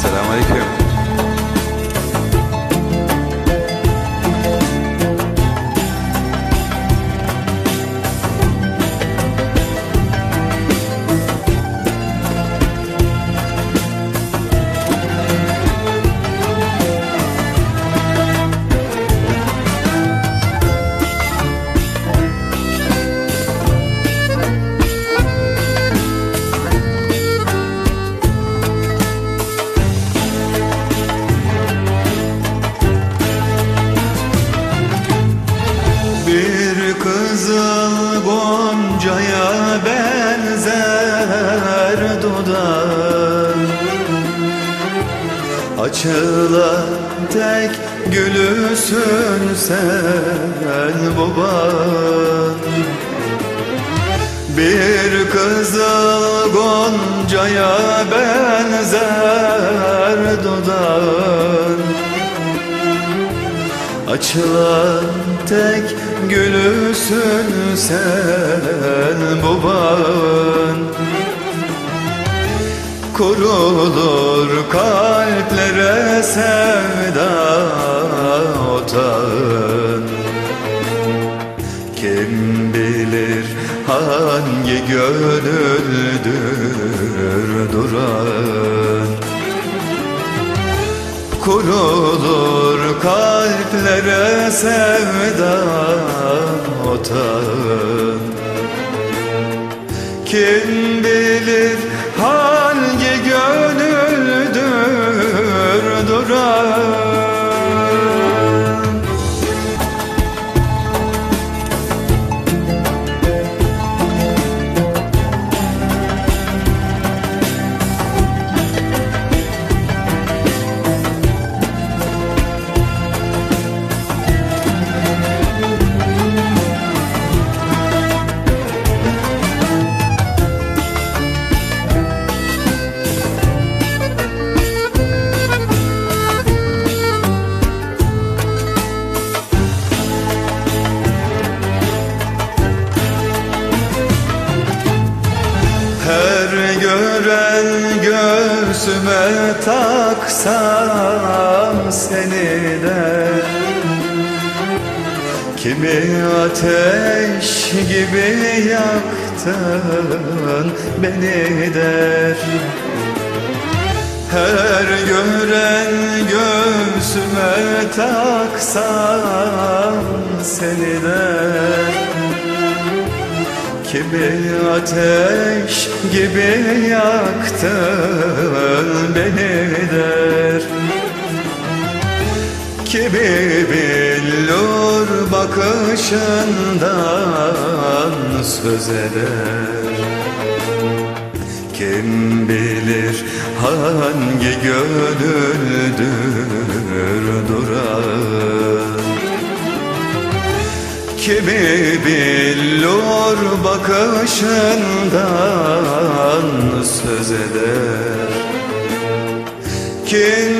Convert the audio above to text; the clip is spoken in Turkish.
Selamünaleyküm. Benzer dudağın. Açılan tek gülüsün sen baban. Bir kızıl goncaya benzer dudağın. Açılan tek gülüsün sen bu bağın Kurulur kalplere sevda otağın Kim bilir hangi gönüldür duran Kurulur kalplere sevda otağın Kim bilir gönüldür göğsüme taksam seni de. Kimi ateş gibi yaktın beni der Her gören göğsüme taksam seni der Kimi ateş gibi yaktın beni der. Kimi billur bakışından söz eder. Kim bilir hangi gönüldür duran Kimi billur bakışından söz eder King.